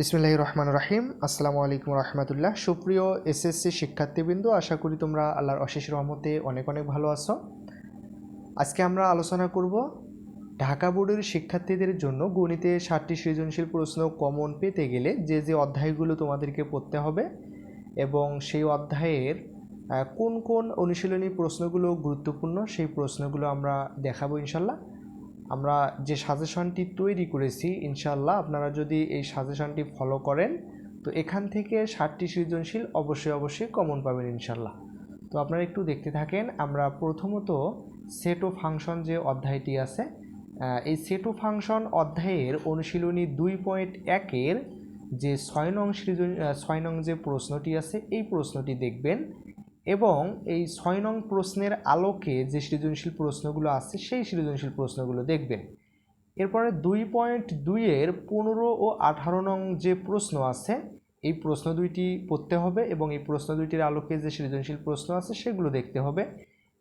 বিসমিল্লাহ রহমান রাহিম। আসসালামু আলাইকুম রহমতুল্লাহ। সুপ্রিয় এসএসসি শিক্ষার্থীবৃন্দ, আশা করি তোমরা আল্লাহর অশেষ রহমতে অনেক অনেক ভালো আছো। আজকে আমরা আলোচনা করব ঢাকা বোর্ডের শিক্ষার্থীদের জন্য গণিতে ষাটটি সৃজনশীল প্রশ্ন কমন পেতে গেলে যে যে অধ্যায়গুলো তোমাদেরকে পড়তে হবে এবং সেই অধ্যায়ের কোন কোন অনুশীলনী প্রশ্নগুলো গুরুত্বপূর্ণ সেই প্রশ্নগুলো আমরা দেখাবো ইনশাল্লাহ। আমরা যে সাজেশনটি তৈরি করেছি ইনশাল্লাহ আপনারা যদি এই সাজেশনটি ফলো করেন, তো এখান থেকে ষাটটি সৃজনশীল অবশ্যই অবশ্যই কমন পাবেন ইনশাল্লাহ তো আপনারা একটু দেখতে থাকেন, আমরা প্রথমত সেট ও ফাংশন যে অধ্যায়টি আছে এই সেট ও ফাংশন অধ্যায়ের অনুশীলনী দুই পয়েন্ট একের যে ছয় নং সৃজন ছয় নং যে প্রশ্নটি আছে, এই প্রশ্নটি দেখবেন। এবং এই ছয় নং প্রশ্নের আলোকে যে সৃজনশীল প্রশ্নগুলো আছে, সেই সৃজনশীল প্রশ্নগুলো দেখবেন। এরপরে দুই পয়েন্ট দুইয়ের পনেরো ও আঠারো নং যে প্রশ্ন আছে, এই প্রশ্ন দুইটি পড়তে হবে এবং এই প্রশ্ন দুইটির আলোকে যে সৃজনশীল প্রশ্ন আছে, সেগুলো দেখতে হবে।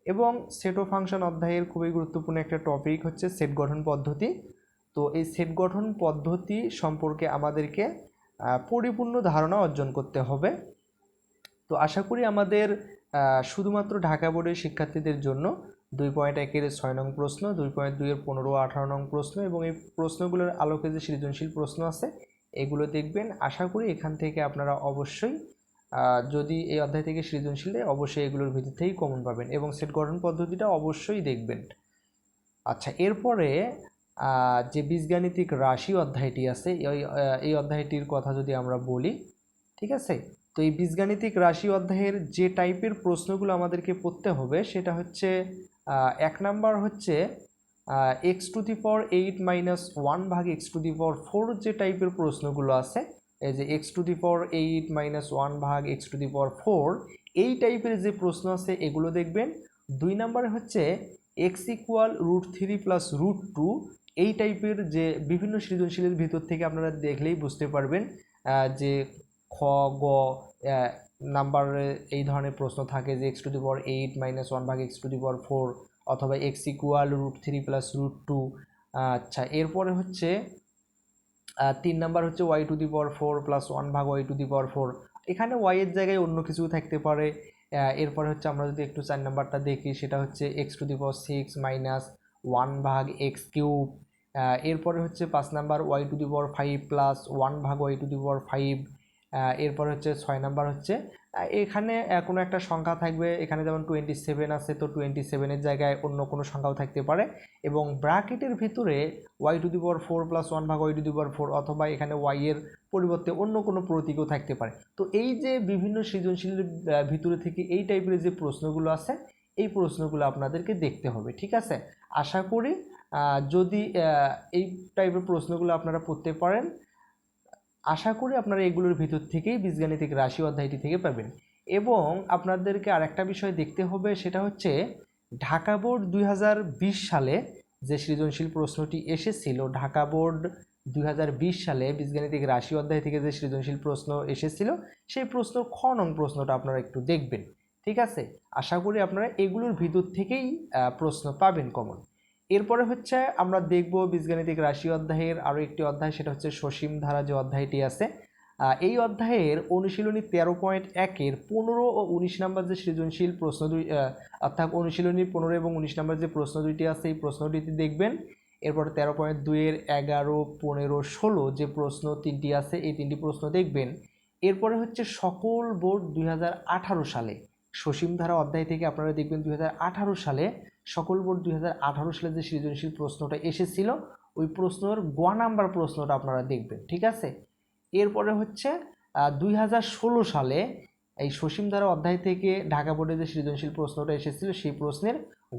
এবং সেট ফাংশন অধ্যায়ের খুবই গুরুত্বপূর্ণ একটা টপিক হচ্ছে সেট গঠন পদ্ধতি। তো এই সেট গঠন পদ্ধতি সম্পর্কে আমাদেরকে পরিপূর্ণ ধারণা অর্জন করতে হবে। তো আশা করি আমাদের শুধুমাত্র ঢাকা বোর্ডের শিক্ষার্থীদের জন্য দুই পয়েন্ট একের ছয় নং প্রশ্ন, দুই পয়েন্ট দুইয়ের পনেরো আঠারো নং প্রশ্ন এবং এই প্রশ্নগুলোর আলোকে যে সৃজনশীল প্রশ্ন আছে, এগুলো দেখবেন। আশা করি এখান থেকে আপনারা অবশ্যই যদি এই অধ্যায় থেকে সৃজনশীল অবশ্যই এগুলোর ভিতর থেকেই কমন পাবেন এবং সেট গঠন পদ্ধতিটা অবশ্যই দেখবেন। আচ্ছা এরপরে যে বীজগাণিতিক রাশি অধ্যায়টি আছে এই অধ্যায়টির কথা যদি আমরা বলি, ঠিক আছে? তো এই বীজগাণিতিক রাশি অধ্যায়ের যে টাইপের প্রশ্নগুলো আমাদেরকে পড়তে হবে, সেটা হচ্ছে এক নাম্বার হচ্ছে x to the power eight minus one ভাগ x to the power four যে টাইপের প্রশ্নগুলো আছে, এই যে x to the power eight minus one ভাগ x to the power four এই টাইপের যে প্রশ্ন আছে, এগুলো দেখবেন। দুই নম্বরে হচ্ছে x equal root three plus root two এই টাইপের যে বিভিন্ন সৃজনশীলের ভিতর থেকে আপনারা দেখলেই বুঝতে পারবেন যে খ, গ নাম্বারে এই ধরনের প্রশ্ন থাকে যে x to the power eight minus one ভাগ x to the power four অথবা x equal root three plus root two আচ্ছা এরপরে হচ্ছে তিন নাম্বার হচ্ছে y to the power four plus one ভাগ y to the power four এখানে y এর জায়গায় অন্য কিছু থাকতে পারে। এরপরে হচ্ছে আমরা যদি একটু চার নাম্বারটা দেখি, সেটা হচ্ছে x to the power six minus one ভাগ এক্স কিউব এরপরে হচ্ছে পাঁচ number y to the power five plus one ভাগ y to the power five এরপর হচ্ছে ছয় নাম্বার হচ্ছে এখানে কোনো একটা সংখ্যা থাকবে, এখানে যেমন টোয়েন্টি সেভেন আছে, তো টোয়েন্টি সেভেনের জায়গায় অন্য কোনো সংখ্যাও থাকতে পারে, এবং ব্র্যাকেটের ভিতরে y to the power four plus one ভাগ y to the power four অথবা এখানে ওয়াই এর পরিবর্তে অন্য কোনো প্রতীকও থাকতে পারে। তো এই যে বিভিন্ন সৃজনশীলের ভিতরে থেকে এই টাইপের যে প্রশ্নগুলো আছে, এই প্রশ্নগুলো আপনাদেরকে দেখতে হবে, ঠিক আছে? আশা করি যদি এই টাইপের প্রশ্নগুলো আপনারা পড়তে পারেন আশা করি আপনারা এগুলোর ভিতর থেকেই বীজগাণিতিক রাশি অধ্যায়টি থেকে পাবেন। এবং আপনাদেরকে আরেকটা বিষয় দেখতে হবে, সেটা হচ্ছে ঢাকা বোর্ড দুই হাজার বিশ সালে যে সৃজনশীল প্রশ্নটি এসেছিল, ঢাকা বোর্ড দুই হাজার বিশ সালে বীজগাণিতিক রাশি অধ্যায় থেকে যে সৃজনশীল প্রশ্ন এসেছিল, সেই প্রশ্ন খ নং প্রশ্নটা আপনারা একটু দেখবেন। ঠিক আছে? আশা করি আপনারা এগুলোর ভিতর থেকেই প্রশ্ন পাবেন কমন এরপরে হচ্ছে আমরা দেখব বীজগাণিতিক রাশি অধ্যায়ের আরও একটি অধ্যায়, সেটা হচ্ছে সসীম ধারা যে অধ্যায়টি আছে। এই অধ্যায়ের অনুশীলনী তেরো পয়েন্ট একের পনেরো ও উনিশ নাম্বার যে সৃজনশীল প্রশ্ন দুই অর্থাৎ অনুশীলনী পনেরো এবং উনিশ নাম্বার যে প্রশ্ন দুইটি আছে, এই প্রশ্ন দুইটি দেখবেন। এরপর তেরো পয়েন্ট দুইয়ের এগারো, পনেরো, ষোলো যে প্রশ্ন তিনটি আছে, এই তিনটি প্রশ্ন দেখবেন। এরপরে হচ্ছে সকল বোর্ড দুই হাজার আঠারো সালে, সসীম ধারা অধ্যায় থেকে আপনারা দেখবেন দুই হাজার আঠারো সালে সকল বোর্ড দুই হাজার আঠারো সালে যে সৃজনশীল প্রশ্নটা এসেছিল, ওই প্রশ্নের গ নাম্বার প্রশ্নটা আপনারা দেখবেন, ঠিক আছে? এরপরে হচ্ছে দুই হাজার ষোলো সালে এই সসীম ধারা অধ্যায় থেকে ঢাকা বোর্ডে যে সৃজনশীল প্রশ্নটা এসেছিল, সেই প্রশ্নের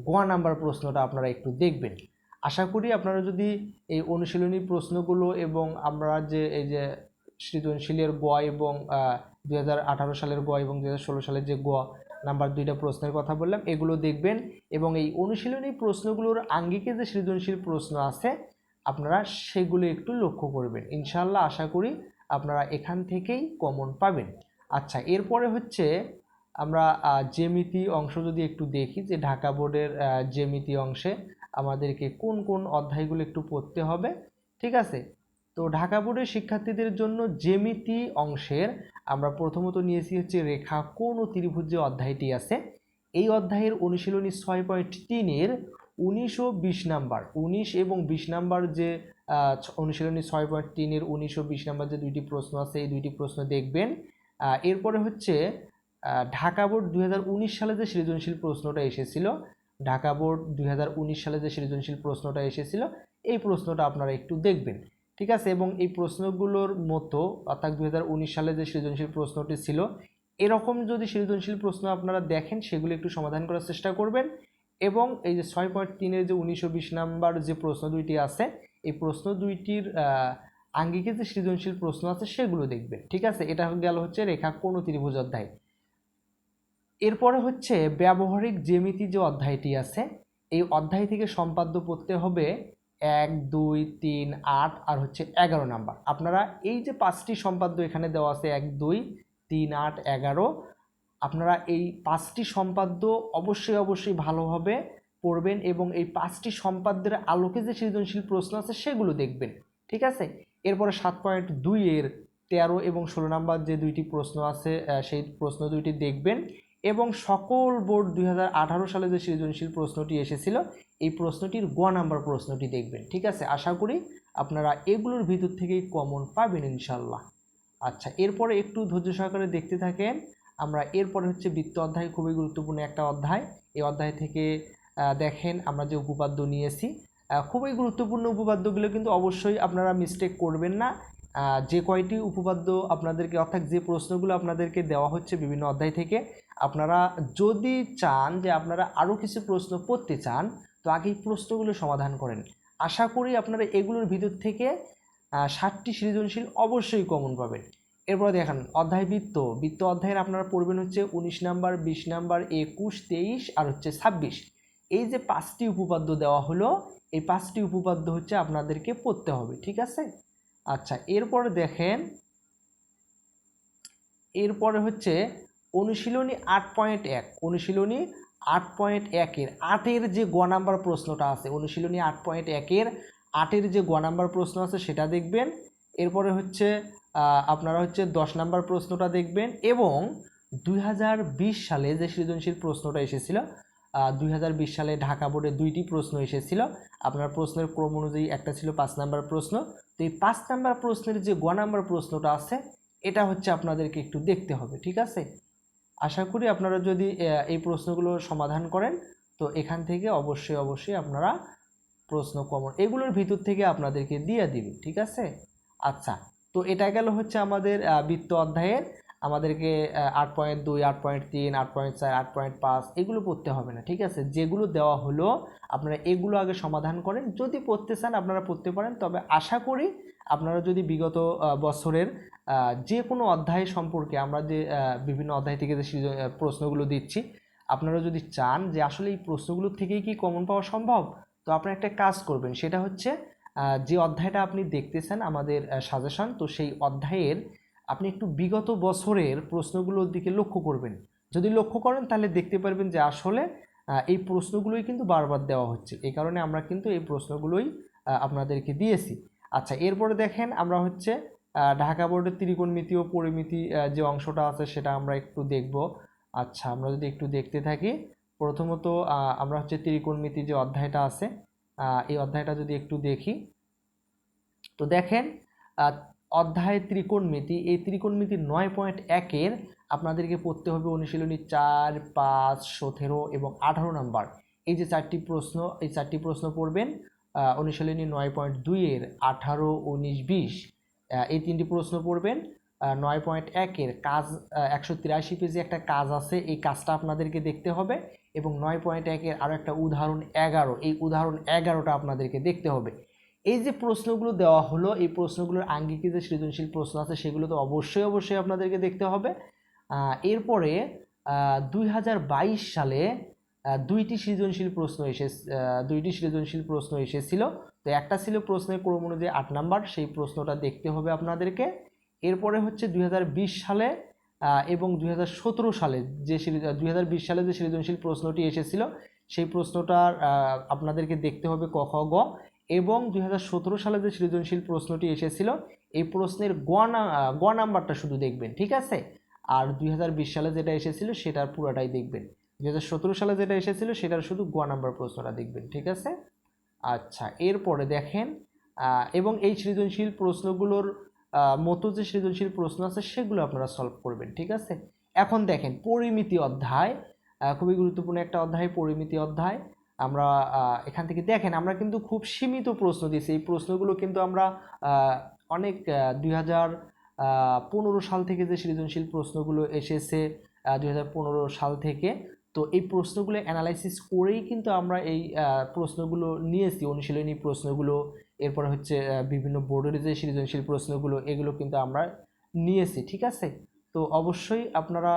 গ নাম্বার প্রশ্নটা আপনারা একটু দেখবেন। আশা করি আপনারা যদি এই অনুশীলনী প্রশ্নগুলো এবং আমরা যে এই যে সৃজনশীলের গ এবং দু হাজার আঠারো সালের গ এবং দু হাজার ষোলো সালের যে গ নাম্বার দুইটা প্রশ্নের কথা বললাম এগুলো দেখবেন এবং এই অনুশীলনী প্রশ্নগুলোর আঙ্গিকে যে সৃজনশীল প্রশ্ন আছে আপনারা সেগুলো একটু লক্ষ্য করবেন। ইনশাল্লাহ আশা করি আপনারা এখান থেকেই কমন পাবেন। আচ্ছা এরপরে হচ্ছে আমরা আহ, জ্যামিতি অংশ যদি একটু দেখি যে ঢাকা বোর্ডের আহ, জ্যামিতি অংশে আমাদেরকে কোন কোন অধ্যায়গুলো একটু পড়তে হবে ঠিক আছে? তো ঢাকা বোর্ডের শিক্ষার্থীদের জন্য জ্যামিতি অংশের আমরা প্রথমত নিয়েছি হচ্ছে রেখা কোন ত্রিভুজ যে অধ্যায়টি আছে, এই অধ্যায়ের অনুশীলনী ছয় পয়েন্ট তিনের উনিশ ও বিশ নাম্বার, উনিশ এবং বিশ নাম্বার যে অনুশীলনী ছয় পয়েন্ট তিনের উনিশ ও বিশ নাম্বার যে দুইটি প্রশ্ন আছে, এই দুইটি প্রশ্ন দেখবেন। এরপরে হচ্ছে ঢাকা বোর্ড দু হাজার উনিশ সালে যে সৃজনশীল প্রশ্নটা এসেছিল, ঢাকা বোর্ড দু হাজার উনিশ সালে যে সৃজনশীল প্রশ্নটা এসেছিল, এই প্রশ্নটা আপনারা একটু দেখবেন। ঠিক আছে? এবং এই প্রশ্নগুলোর মতো, অর্থাৎ দু হাজার উনিশ সালে যে সৃজনশীল প্রশ্নটি ছিল, এরকম যদি সৃজনশীল প্রশ্ন আপনারা দেখেন, সেগুলো একটু সমাধান করার চেষ্টা করবেন। এবং এই যে ছয় পয়েন্ট তিনের যে উনিশশো বিশ নাম্বার যে প্রশ্ন দুইটি আছে, এই প্রশ্ন দুইটির আঙ্গিকে যে সৃজনশীল প্রশ্ন আছে, সেগুলো দেখবেন। ঠিক আছে? এটা গেল হচ্ছে রেখা কোন ত্রিভুজ অধ্যায়। এরপরে হচ্ছে ব্যবহারিক জ্যামিতি যে অধ্যায়টি আছে, এই অধ্যায় থেকে সম্পাদ্য পড়তে হবে এক, দুই, তিন, আট আর হচ্ছে এগারো নাম্বার। আপনারা এই যে পাঁচটি সম্পাদ্য এখানে দেওয়া আছে, এক, দুই, তিন, আট, এগারো, আপনারা এই পাঁচটি সম্পাদ্য অবশ্যই অবশ্যই ভালোভাবে পড়বেন এবং এই পাঁচটি সম্পাদ্যের আলোকে যে সৃজনশীল প্রশ্ন আছে সেগুলো দেখবেন, ঠিক আছে? এরপরে সাত পয়েন্ট দুইয়ের তেরো এবং ষোলো নাম্বার যে দুইটি প্রশ্ন আছে সেই প্রশ্ন দুইটি দেখবেন। এবং সকল বোর্ড দুই হাজার আঠারো সালে যে সৃজনশীল প্রশ্নটি এসেছিল, এই প্রশ্নটির গ নাম্বার প্রশ্নটি দেখবেন, ঠিক আছে? আশা করি আপনারা এগুলোর ভিতর থেকেই কমন পাবেন ইনশাল্লাহ আচ্ছা এরপরে একটু ধৈর্য সহকারে দেখতে থাকেন, আমরা এরপরে হচ্ছে বৃত্ত অধ্যায়, খুবই গুরুত্বপূর্ণ একটা অধ্যায়। এই অধ্যায় থেকে দেখেন আমরা যে উপপাদ্য নিয়েছি। খুবই গুরুত্বপূর্ণ উপপাদ্যগুলো কিন্তু অবশ্যই আপনারা মিস্টেক করবেন না। যে কয়টি উপপাদ্য আপনাদেরকে, অর্থাৎ যে প্রশ্নগুলো আপনাদেরকে দেওয়া হচ্ছে বিভিন্ন অধ্যায় থেকে, আপনারা যদি চান যে আপনারা আরও কিছু প্রশ্ন পড়তে চান, তো আগে প্রশ্নগুলো সমাধান করেন। আশা করি আপনারা এগুলোর ভিতর থেকে ষাটটি সৃজনশীল অবশ্যই কমন পাবেন। এরপরে দেখেন, অধ্যায় বৃত্ত। বৃত্ত অধ্যায়ের আপনারা পড়বেন হচ্ছে উনিশ নাম্বার, বিশ নাম্বার, একুশ, তেইশ আর হচ্ছে ছাব্বিশ। এই যে পাঁচটি উপপাদ্য দেওয়া হলো, এই পাঁচটি উপপাদ্য হচ্ছে আপনাদেরকে পড়তে হবে, ঠিক আছে? আচ্ছা এরপরে দেখেন, এরপরে হচ্ছে অনুশীলনী আট পয়েন্ট এক, অনুশীলনী আট পয়েন্ট একের, আটের যে গ নাম্বার প্রশ্নটা আছে, অনুশীলনী আট পয়েন্ট একের আটের যে গ নাম্বার প্রশ্ন আছে সেটা দেখবেন, এরপরে হচ্ছে আপনারা হচ্ছে দশ নাম্বার প্রশ্নটা দেখবেন এবং দু হাজার বিশ সালে যে সৃজনশীল প্রশ্নটা এসেছিল দুই হাজার বিশ সালে ঢাকা বোর্ডে দুইটি প্রশ্ন এসেছিল। আপনার প্রশ্নের ক্রম অনুযায়ী একটা ছিল পাঁচ নাম্বার প্রশ্ন। তো এই পাঁচ নাম্বার প্রশ্নের যে গ নাম্বার প্রশ্নটা আছে, এটা হচ্ছে আপনাদেরকে একটু দেখতে হবে, ঠিক আছে? আশা করি আপনারা যদি এই প্রশ্নগুলো সমাধান করেন, তো এখান থেকে অবশ্যই অবশ্যই আপনারা প্রশ্ন কমন, এগুলোর ভিতর থেকে আপনাদেরকে দিয়ে দিবে, ঠিক আছে? আচ্ছা তো এটা গেল হচ্ছে আমাদের বৃত্ত অধ্যায়ের আমাদেরকে আট পয়েন্ট দুই, আট পয়েন্ট তিন, আট পয়েন্ট চার, আট পয়েন্ট পাঁচ এগুলো পড়তে হবে না, ঠিক আছে? যেগুলো দেওয়া হলো, আপনারা এগুলো আগে সমাধান করেন। যদি পড়তে চান, আপনারা পড়তে পারেন। তবে আশা করি আপনারা যদি বিগত বছরের যে কোনো অধ্যায় সম্পর্কে আমরা যে বিভিন্ন অধ্যায় থেকে যে প্রশ্নগুলো দিচ্ছি, আপনারা যদি চান যে আসলে এই প্রশ্নগুলোর থেকেই কি কমন পাওয়া সম্ভব, তো আপনারা একটা কাজ করবেন। সেটা হচ্ছে যে অধ্যায়টা আপনি দেখতেছেন, আমাদের সাজেশন তো সেই অধ্যায়ের আপনি একটু বিগত বছরের প্রশ্নগুলোর দিকে লক্ষ্য করবেন। যদি লক্ষ্য করেন, তাহলে দেখতে পারবেন যে আসলে এই প্রশ্নগুলোই কিন্তু বারবার দেওয়া হচ্ছে। এই কারণে আমরা কিন্তু এই প্রশ্নগুলোই আপনাদেরকে দিয়েছি। আচ্ছা এরপরে দেখেন আমরা হচ্ছে ঢাকা বোর্ডের ত্রিকোণমিতি ও পরিমিতি যে অংশটা আছে সেটা আমরা একটু দেখব। আচ্ছা আমরা যদি একটু দেখতে থাকি, প্রথমত আমরা হচ্ছে ত্রিকোণমিতি যে অধ্যায়টা আছে এই অধ্যায়টা যদি একটু দেখি, তো দেখেন অধ্যায় ত্রিকোণমিতি, এই ত্রিকোণমিতি নয় পয়েন্ট একের আপনাদেরকে পড়তে হবে অনুশীলনী চার, পাঁচ, সতেরো এবং আঠারো নাম্বার। এই যে চারটি প্রশ্ন, এই চারটি প্রশ্ন পড়বেন অনুশীলনী নয় পয়েন্ট দুইয়ের আঠারো, উনিশ, বিশ এই তিনটি প্রশ্ন পড়বেন নয় পয়েন্ট একের কাজ একশো তিরাশি পেজে একটা কাজ আছে, এই কাজটা আপনাদেরকে দেখতে হবে এবং নয় পয়েন্ট একের আরও একটা উদাহরণ এগারো, এই উদাহরণ এগারোটা আপনাদেরকে দেখতে হবে। এই যে প্রশ্নগুলো দেওয়া হলো, এই প্রশ্নগুলোর আঙ্গিকে যে সৃজনশীল প্রশ্ন আছে, সেগুলো তো অবশ্যই অবশ্যই আপনাদেরকে দেখতে হবে। এরপরে দুই হাজার বাইশ সালে দুইটি সৃজনশীল প্রশ্ন এসে দুইটি সৃজনশীল প্রশ্ন এসেছিল। তো একটা ছিল প্রশ্নের ক্রম অনুযায়ী আট নাম্বার, সেই প্রশ্নটা দেখতে হবে আপনাদেরকে। এরপরে হচ্ছে দু হাজার বিশ সালে এবং দুই হাজার সতেরো সালে যে দুই হাজার বিশ সালে যে সৃজনশীল প্রশ্নটি এসেছিল, সেই প্রশ্নটার আপনাদেরকে দেখতে হবে ক, খ, গ। এবং দুই হাজার সতেরো সালে যে সৃজনশীল প্রশ্নটি এসেছিল, এই প্রশ্নের গ গ নাম্বারটা শুধু দেখবেন, ঠিক আছে? আর দুই হাজার বিশ সালে যেটা এসেছিল, সেটার পুরোটাই দেখবেন। দুই হাজার সতেরো সালে যেটা এসেছিল, সেটার শুধু গ নাম্বার প্রশ্নটা দেখবেন, ঠিক আছে? আচ্ছা এরপরে দেখেন এবং এই সৃজনশীল প্রশ্নগুলোর মতো যে সৃজনশীল প্রশ্ন আছে, সেগুলো আপনারা সলভ করবেন, ঠিক আছে? এখন দেখেন, পরিমিতি অধ্যায় খুবই গুরুত্বপূর্ণ একটা অধ্যায়, পরিমিতি অধ্যায়। আমরা এখান থেকে দেখেন, আমরা কিন্তু খুব সীমিত প্রশ্ন দিয়েছি। এই প্রশ্নগুলো কিন্তু আমরা অনেক দুই হাজার পনেরো সাল থেকে যে সৃজনশীল প্রশ্নগুলো এসেছে দুই হাজার পনেরো সাল থেকে, তো এই প্রশ্নগুলো অ্যানালাইসিস করেই কিন্তু আমরা এই প্রশ্নগুলো নিয়েছি, অনুশীলনী প্রশ্নগুলো, এরপর হচ্ছে বিভিন্ন বোর্ডের যে সৃজনশীল প্রশ্নগুলো, এগুলো কিন্তু আমরা নিয়েছি, ঠিক আছে? তো অবশ্যই আপনারা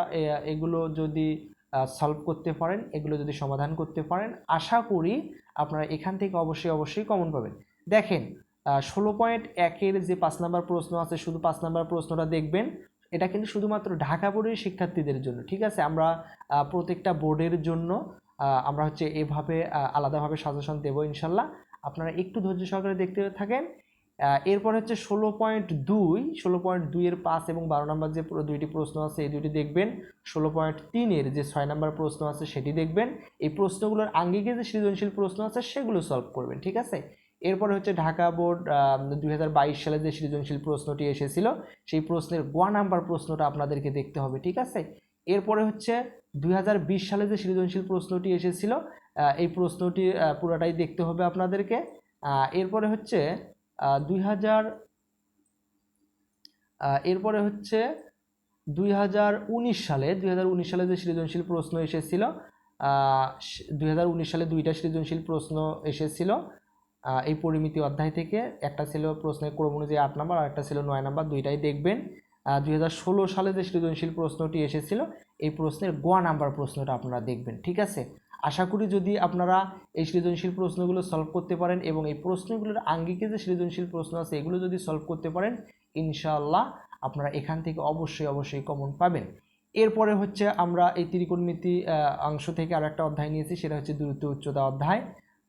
এগুলো যদি সলভ করতে পারেন, এগুলো যদি সমাধান করতে পারেন, আশা করি আপনারা এখান থেকে অবশ্যই অবশ্যই কমন পাবেন। দেখেন ষোলো পয়েন্ট একের যে পাঁচ নাম্বার প্রশ্ন আছে, শুধু পাঁচ নাম্বার প্রশ্নটা দেখবেন, এটা কিন্তু শুধুমাত্র ঢাকা বোর্ডের শিক্ষার্থীদের জন্য, ঠিক আছে? আমরা প্রত্যেকটা বোর্ডের জন্য আমরা হচ্ছে এভাবে আলাদাভাবে সাজেশন দেবো ইনশাল্লাহ। আপনারা একটু ধৈর্য সহকারে দেখতে থাকেন এরপর হচ্ছে ষোলো পয়েন্ট দুই, ষোলো পয়েন্ট দুইয়ের পাঁচ এবং বারো নম্বর যে দুইটি প্রশ্ন আছে, এই দুইটি দেখবেন। ষোলো পয়েন্ট তিনের যে ছয় নম্বর প্রশ্ন আছে, সেটি দেখবেন। এই প্রশ্নগুলোর আঙ্গিকে যে সৃজনশীল প্রশ্ন আছে, সেগুলো সলভ করবেন, ঠিক আছে? এরপরে হচ্ছে ঢাকা বোর্ড দুই হাজার বাইশ সালে যে সৃজনশীল প্রশ্নটি এসেছিল, সেই প্রশ্নের গ নাম্বার প্রশ্নটা আপনাদেরকে দেখতে হবে, ঠিক আছে? এরপরে হচ্ছে দু হাজার বিশ সালে যে সৃজনশীল প্রশ্নটি এসেছিল এই প্রশ্নটি পুরোটাই দেখতে হবে আপনাদেরকে। এরপরে হচ্ছে দুই হাজার এরপরে হচ্ছে দুই হাজার উনিশ সালে, দুই হাজার উনিশ সালে যে সৃজনশীল প্রশ্ন এসেছিল দুই হাজার উনিশ সালে দুইটা সৃজনশীল প্রশ্ন এসেছিল এই পরিমিতি অধ্যায় থেকে। একটা ছিল প্রশ্নের ক্রম অনুযায়ী আট নম্বর, আর একটা ছিল নয় নম্বর, দুইটাই দেখবেন। দুই হাজার ষোলো সালে যে সৃজনশীল প্রশ্নটি এসেছিল, এই প্রশ্নের গ নাম্বার প্রশ্নটা আপনারা দেখবেন, ঠিক আছে? আশা করি যদি আপনারা এই সৃজনশীল প্রশ্নগুলো সলভ করতে পারেন এবং এই প্রশ্নগুলোর আঙ্গিকে যে সৃজনশীল প্রশ্ন আছে, এগুলো যদি সলভ করতে পারেন, ইনশাআল্লাহ আপনারা এখান থেকে অবশ্যই অবশ্যই কমন পাবেন। এরপরে হচ্ছে আমরা এই ত্রিকোণমিতি অংশ থেকে আর একটা অধ্যায় নিয়েছি, সেটা হচ্ছে দ্রুত উচ্চতা অধ্যায়।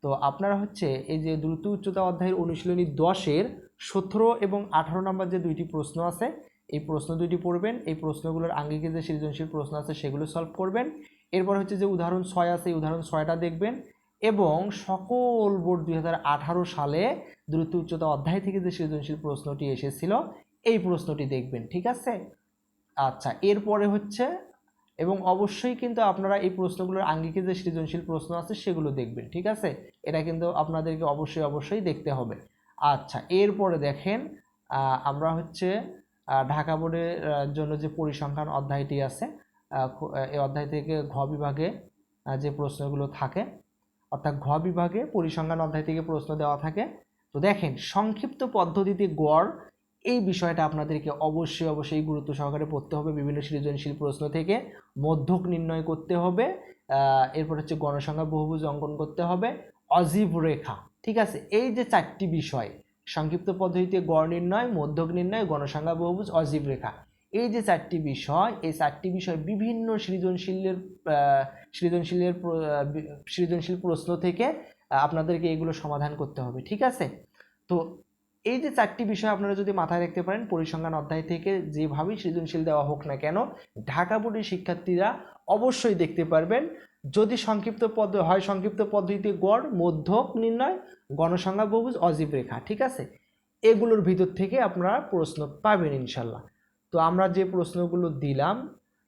তো আপনারা হচ্ছে এই যে দ্রুত উচ্চতা অধ্যায়ের অনুশীলনী দশের সতেরো এবং আঠারো নম্বর যে দুইটি প্রশ্ন আছে, এই প্রশ্ন দুইটি পড়বেন, এই প্রশ্নগুলোর আঙ্গিকে যে সৃজনশীল প্রশ্ন আছে, সেগুলো সলভ করবেন। এরপর হচ্ছে যে উদাহরণ ছয় আছে, এই উদাহরণ ছয়টা দেখবেন। এবং সকল বোর্ড দুই হাজার আঠারো সালে দ্রুত উচ্চতা অধ্যায় থেকে যে সৃজনশীল প্রশ্নটি এসেছিল, এই প্রশ্নটি দেখবেন, ঠিক আছে? আচ্ছা এরপরে হচ্ছে, এবং অবশ্যই কিন্তু আপনারা এই প্রশ্নগুলোর আঙ্গিকে যে সৃজনশীল প্রশ্ন আছে সেগুলো দেখবেন, ঠিক আছে? এটা কিন্তু আপনাদেরকে অবশ্যই অবশ্যই দেখতে হবে। আচ্ছা এরপরে দেখেন আমরা হচ্ছে ঢাকা বোর্ডের জন্য যে পরিসংখ্যান অধ্যায়টি আছে এই অধ্যায় থেকে ঘ বিভাগে যে প্রশ্নগুলো থাকে, অর্থাৎ ঘ বিভাগে পরিসংখ্যান অধ্যায় থেকে প্রশ্ন দেওয়া থাকে। তো দেখেন, সংক্ষিপ্ত পদ্ধতিতে গড় এই বিষয়টা আপনাদেরকে অবশ্যই অবশ্যই গুরুত্ব সহকারে পড়তে হবে। বিভিন্ন সৃজনশীল প্রশ্ন থেকে মধ্যক নির্ণয় করতে হবে এরপর হচ্ছে গণসংখ্যা, বহুভুজ অঙ্কন করতে হবে, অজীব রেখা, ঠিক আছে? এই যে চারটি বিষয়, সংক্ষিপ্ত পদ্ধতিতে গড় নির্ণয়, মধ্যক নির্ণয়, গণসংখ্যা, বহুভুজ, অজীব রেখা এই যে চারটি বিষয়, এই চারটি বিষয় বিভিন্ন সৃজনশীলের সৃজনশীলের সৃজনশীল প্রশ্ন থেকে আপনাদেরকে এগুলো সমাধান করতে হবে, ঠিক আছে? তো এই যে চারটি বিষয় আপনারা যদি মাথায় রাখতে পারেন, পরিসংখ্যান অধ্যায় থেকে যেভাবেই সৃজনশীল দেওয়া হোক না কেন, ঢাকা বোর্ডের শিক্ষার্থীরা অবশ্যই দেখতে পারবেন, যদি সংক্ষিপ্ত পদ্ধ, হয় সংক্ষিপ্ত পদ্ধতিতে গড়, মধ্যক নির্ণয়, গণসংখ্যা বহুভুজ অজীব রেখা, ঠিক আছে? এগুলোর ভিতর থেকে আপনারা প্রশ্ন পাবেন ইনশাল্লাহ। তো আমরা যে প্রশ্নগুলো দিলাম,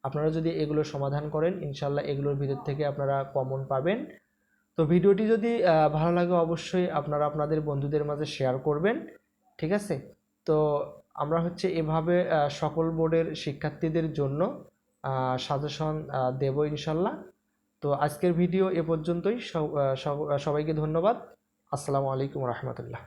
আপনারা যদি এগুলো সমাধান করেন, ইনশাল্লাহ এগুলোর ভিতর থেকে আপনারা কমন পাবেন। তো ভিডিওটি যদি ভালো লাগে অবশ্যই আপনারা আপনাদের বন্ধুদের মাঝে শেয়ার করবেন, ঠিক আছে? তো আমরা হচ্ছে এভাবে সকল বোর্ডের শিক্ষার্থীদের জন্য সাজেশন দেব ইনশাল্লাহ। তো আজকের ভিডিও এ পর্যন্তই। সবাইকে ধন্যবাদ। আসসালামু আলাইকুম রহমতুল্লাহ।